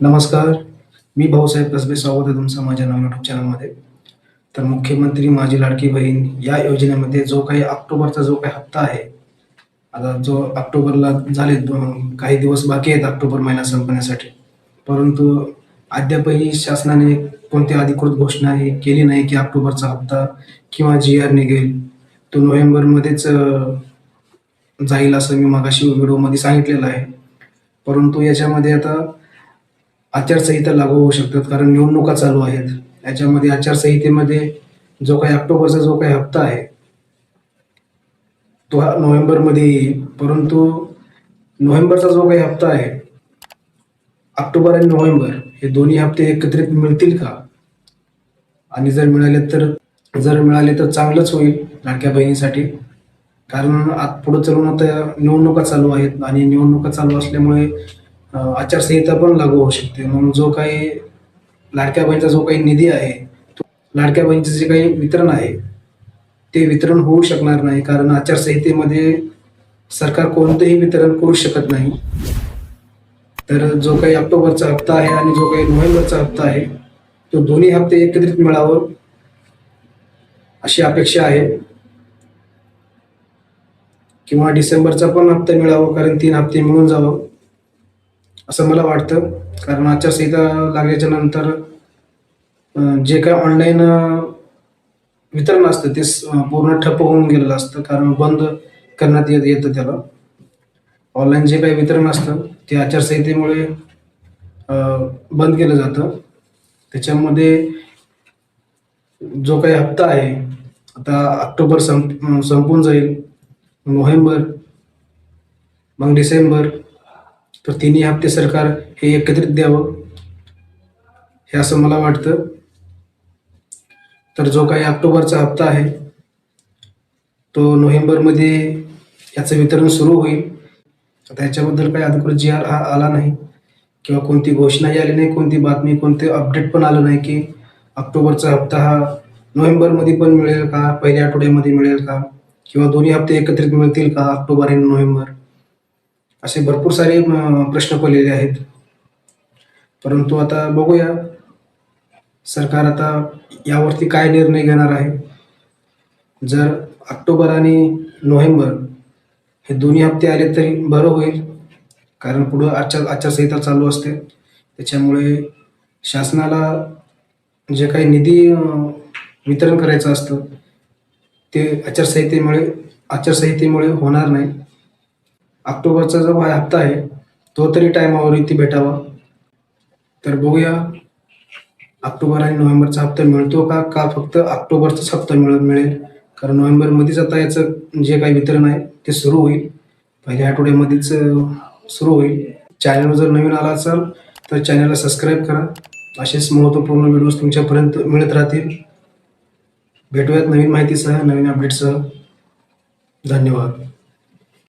नमस्कार. मी भाऊसाहेब कसबे स्वागत आहे तुमचं माझ्या नवीन यूट्यूब चॅनलमध्ये तर मुख्यमंत्री माझी लाडकी बहीण या योजनेमध्ये जो काही ऑक्टोबरचा जो काही हप्ता आहे आता जो ऑक्टोबरला झाले काही दिवस बाकी आहेत ऑक्टोबर महिना संपण्यासाठी. परंतु अद्यापही शासनाने कोणती अधिकृत घोषणा ही केली नाही की ऑक्टोबरचा हप्ता किंवा जी आर निघेल. तो नोव्हेंबरमध्येच जाईल असं मी मागाशी व्हिडिओमध्ये सांगितलेलं आहे. परंतु याच्यामध्ये आता आचारसंहिता लागू होऊ शकतात कारण निवडणुका चालू आहेत. याच्यामध्ये आचारसंहितेमध्ये जो काही ऑक्टोबरचा जो काही हप्ता आहे तो हा नोव्हेंबरमध्ये येईल. परंतु नोव्हेंबरचा जो काही हप्ता आहे ऑक्टोबर आणि नोव्हेंबर हे दोन्ही हप्ते एकत्रित मिळतील का? आणि जर मिळाले तर जर मिळाले तर चांगलंच होईल लाडक्या बहिणीसाठी. कारण आत पुढं चलून आता निवडणुका चालू आहेत आणि निवडणुका चालू असल्यामुळे आचारसंहिता पण लागू होऊ शकते. म्हणून जो काही लाडक्या बहिणीचा जो काही निधी आहे तो लाडक्या बहिणीचं जे काही वितरण आहे ते वितरण होऊ शकणार नाही. कारण आचारसंहितेमध्ये सरकार कोणतंही वितरण करू शकत नाही. तर जो काही ऑक्टोबरचा हप्ता आहे आणि जो काही नोव्हेंबरचा हप्ता आहे तो दोन्ही हप्ते एकत्रित मिळावं अशी अपेक्षा आहे. किंवा डिसेंबरचा पण हप्ता मिळावा कारण तीन हप्ते मिळून जावं. असं मला वाटतं. कारण आचारसंहिता लागल्याच्या नंतर जे काय ऑनलाईन वितरण असतं ते स- पूर्ण ठप्प होऊन गेलेलं असतं. कारण बंद करण्यात येत येतं त्याला. ऑनलाईन जे काही वितरण असतं ते आचारसंहितेमुळे बंद केलं जातं. त्याच्यामध्ये जो काही हप्ता आहे आता ऑक्टोबर संप संपून जाईल. नोव्हेंबर मग डिसेंबर तर तिन्ही हप्ते सरकार हे एकत्रित द्यावं हे असं मला वाटतं. तर जो काही ऑक्टोबरचा हप्ता आहे तो नोव्हेंबरमध्ये याचं वितरण सुरू होईल. आता याच्याबद्दल काही अधिकृत जी आर हा आला नाही किंवा कोणती घोषणाही आली नाही कोणती बातमी कोणते अपडेट पण आलं नाही की ऑक्टोबरचा हप्ता हा नोव्हेंबरमध्ये पण मिळेल का पहिल्या आठवड्यामध्ये मिळेल का किंवा दोन्ही हप्ते एकत्रित मिळतील का ऑक्टोबर आणि नोव्हेंबर? असे भरपूर सारे प्रश्न पडलेले आहेत. परंतु आता बघूया सरकार आता यावरती काय निर्णय घेणार आहे? जर ऑक्टोबर आणि नोव्हेंबर हे दोन्ही हप्ते आले तरी बरं होईल कारण पुढं आचार आचारसंहिता चालू असते. त्याच्यामुळे शासनाला जे काही निधी वितरण करायचं असतं ते आचारसंहितेमुळे आचारसंहितेमुळे होणार नाही. ऑक्टोबरचा जो हा हप्ता आहे तो तरी टायमावरती भेटावा. तर बघूया ऑक्टोबर आणि नोव्हेंबरचा हप्ता मिळतो का? का फक्त ऑक्टोबरचाच हप्ता मिळत मिळेल? कारण नोव्हेंबरमध्येच आता याचं जे काही वितरण आहे ते सुरू होईल. पहिल्या आठवड्यामध्येच सुरू होईल. चॅनलवर जर नवीन आला असाल तर चॅनलला सबस्क्राईब करा. असेच महत्त्वपूर्ण व्हिडिओज तुमच्यापर्यंत मिळत राहतील. भेटूयात नवीन माहितीसह नवीन अपडेटसह धन्यवाद.